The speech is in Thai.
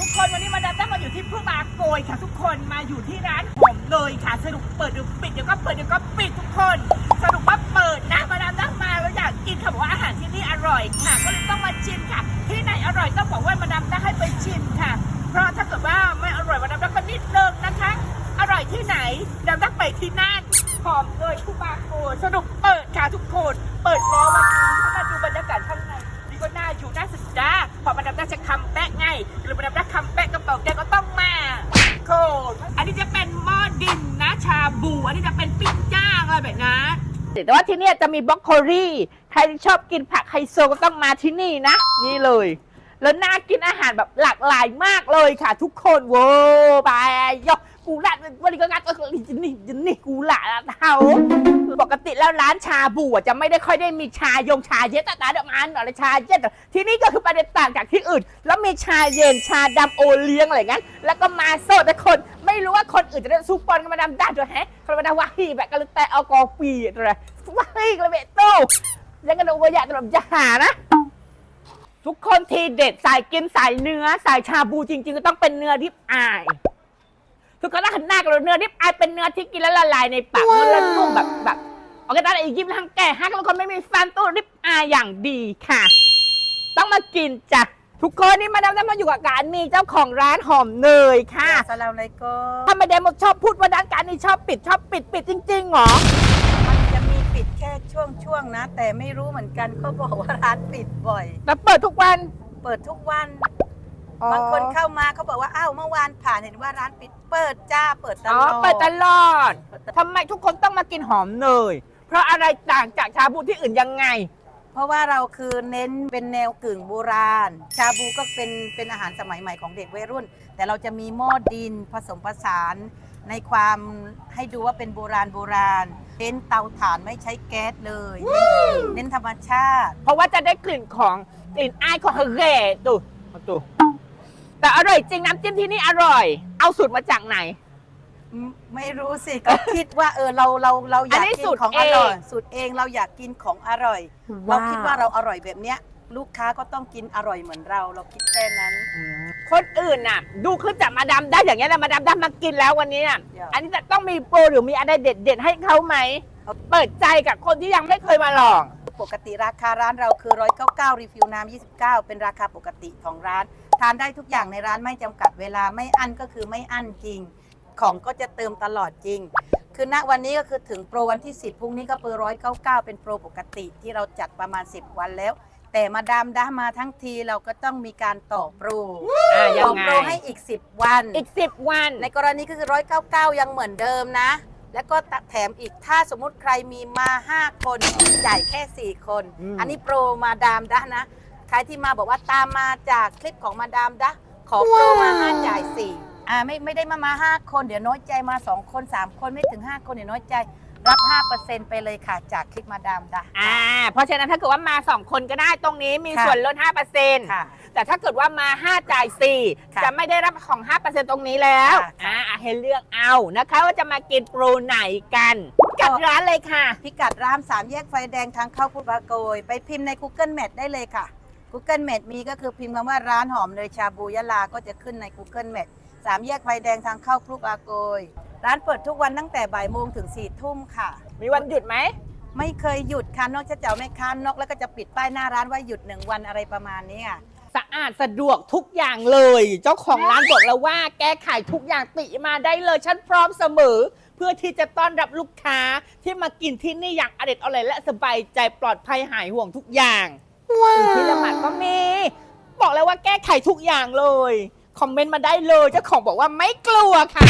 ทุกคนวันนี้มาดามได้มาอยู่ที่ผู้บาโกยค่ะ ทุกคนมาอยู่ที่ร้านหอมเลยค่ะสรุปเปิดเดี๋ยวปิดเดี๋ยวก็เปิดเดี๋ยวก็ปิดทุกคน สรุปว่าเปิดนะ บูอันนี้จะเป็นปิ้งย่างอะไรแบบนั้นแต่ว่าที่นี่จะมีบล็อกโคลี่ใครชอบกินผักไฮโซก็ต้องมาที่นี่นะ นี่เลย แล้วน่ากินอาหารแบบหลากหลายมากเลยค่ะ ทุกคนโว้บายยกกูละวันนี้ก็งัดก็นี่นี่กูละเท้า แล้วร้านชาบูอะจะไม่ได้ค่อยได้มีชายงชาเย็นแต่ตาดอกมันอะไรชาเย็นที่นี่ก็คือประเด็นต่างจากที่อื่น แล้วมีชาเย็นชาดำโอเลี้ยงอะไรงั้น แล้วก็มาโซดแต่คนไม่รู้ว่าคนอื่นจะได้ซุปปอนกันมาดำได้ด้วยแฮะคนมาดำว่าฮีแบบกันเลยแต่เอากอปีอะไรว่าฮีกันเลยเบโต้ยังกันโอวอยากจะแบบจะหานะทุกคนทีเด็ดสายกินสายเนื้อสายชาบูจริง ๆ ก็ต้องเป็นเนื้อดิบอาย ทุกคนต้องหันหน้ากันเลยเนื้อดิบอายเป็นเนื้อที่กินแล้วละลายในปากเนื้อละนุ่มแบบแบบ เอากระดาษไอ้ยิ้มทางแก่ฮักแล้วคนไม่มีฟันตู้ดิบอายอย่างดีค่ะ ต้องมากินจ้ะทุกคนนี่มาดามได้มาอยู่กับการมีเจ้าของร้านหอมเนยค่ะสลามไลก็ถ้าไม่ได้มาชอบพูดว่าด้านการนี้ชอบปิดชอบปิดปิดจริงๆเหรอมันจะมีปิดแค่ช่วงช่วงๆนะ แต่ไม่รู้เหมือนกันเขาบอกว่าร้านปิดบ่อย แล้วเปิดทุกวันเปิดทุกวันบางคนเข้ามาเขาบอกว่าอ้าวเมื่อวานผ่านเห็นว่าร้านปิดเปิดจ้าเปิดตอ๋ลออดเปิดตลอดทำไมทุกคนต้องมากินหอมเนย เพราะอะไรต่างจากชาบูที่อื่นยังไง เพราะว่าเราคือเน้นเป็นแนวกึ่งโบราณ ชาบูก็เป็นเป็นอาหารสมัยใหม่ของเด็กวัยรุ่น แต่เราจะมีหม้อดินผสมผสานในความให้ดูว่าเป็นโบราณโบราณเน้นเตาถ่านไม่ใช้แก๊สเลย เน้นเน้นธรรมชาติ เพราะว่าจะได้กลิ่นของกลิ่นอายของเฮเร่ดูดูแต่อร่อยจริงน้ำจิ้มที่นี่อร่อย เอาสูตรมาจากไหนอืม ไม่รู้สิก็คิดว่าเออเราเราเราอยากอันนี้กิสูนตรของเอองร่อยสูตรเองเราอยากกินของอร่อย เราคิดว่าเราอร่อยแบบเนี้ย ลูกค้าก็ต้องกินอร่อยเหมือนเรา เราคิดแค่นั้น คนอื่นน่ะ ดูคลิปจากมาดามได้อย่างเงี้ยนะมาดามได้มากินแล้ววันนี้น่ะเดี๋ยวอันนี้จะต้องมีโปรหรือมีอะไรเด็ดๆให้เขาไหมเปิดใจกับคนที่ยังไม่เคยมาลอง ปกติราคาร้านเราคือ 199 รีฟิลน้ำ29 เป็นราคาปกติของร้าน ทานได้ทุกอย่างในร้านไม่จำกัดเวลาไม่อั้นก็คือไม่อั้นจริง ของก็จะเติมตลอดจริง คือณวันนี้ก็คือถึงโปรวันที่ 10พรุ่งนี้ก็เปอ199เป็นโปรปกติที่เราจัดประมาณ 10 วันแล้ว แต่มาดามด้ามาทั้งทีเราก็ต้องมีการต่อโปรอ่ายัต่องไง โปรให้อีก 10 วัน อีกสิบวัน ในกรณีก็คือ199ยังเหมือนเดิมนะ แล้วก็แถมอีกถ้าสมมุติใครมีมา 5 คนจ่ายแค่ 4 คน อืม อันนี้โปรมาดามดะนะ ใครที่มาบอกว่าตามมาจากคลิปของมาดามดะขอโปรมา 5 จ่าย 4 อ่าไม่ไม่ได้มามา5คนเดี๋ยวน้อยใจมา2คน3คนไม่ถึง5คนเดี๋ยวน้อยใจ รับ5%ไปเลยค่ะ จากคลิปมาดามดะอ่า เพราะฉะนั้นถ้าเกิดว่ามา 2 คนก็ได้ตรงนี้มีค่ะ ส่วนลด5%ค่ะ แต่ถ้าเกิดว่ามา 5 จ่ายค่ะ4จะไม่ได้รับของ 5%ตรงนี้แล้ว ค่ะ อ่าให้เลือกเอานะคะว่าจะมากินโปรไหนกันกับร้านเลยค่ะ พิกัดราม3แยกไฟแดงทางเข้าพุทธบาโกย ไปพิมพ์ใน Google Map ได้เลยค่ะ Google Map มีก็คือพิมพ์คำว่าร้านหอมเนยชาบูยะลาก็จะขึ้นใน Google Map สามแยกไฟแดงทางเข้าพลุบาโกย ร้านเปิดทุกวันตั้งแต่บ่ายโมงถึง4ี่ทุ่มค่ะ มีวันหยุดไหม ไม่เคยหยุดค่ะนอกจากจะเอาแม่ค้านอกแล้วก็จะปิดป้ายหน้าร้านว่าหยุดหนึ่งวันอะไรประมาณนี้ค่ะสะอาดสะดวกทุกอย่างเลย เจ้าของร้านบอกแล้วว่าแก้ไขทุกอย่างติมาได้เลยฉันพร้อมเสมอ เพื่อที่จะต้อนรับลูกค้าที่มากินที่นี่อย่างอเด็ดอร่อยและสบายใจปลอดภัยหายห่วงทุกอย่าง ว้าวที่ละหมาดก็มี บอกแล้วว่าแก้ไขทุกอย่างเลย คอมเมนต์มาได้เลยเจ้าของบอกว่าไม่กลัวค่ะ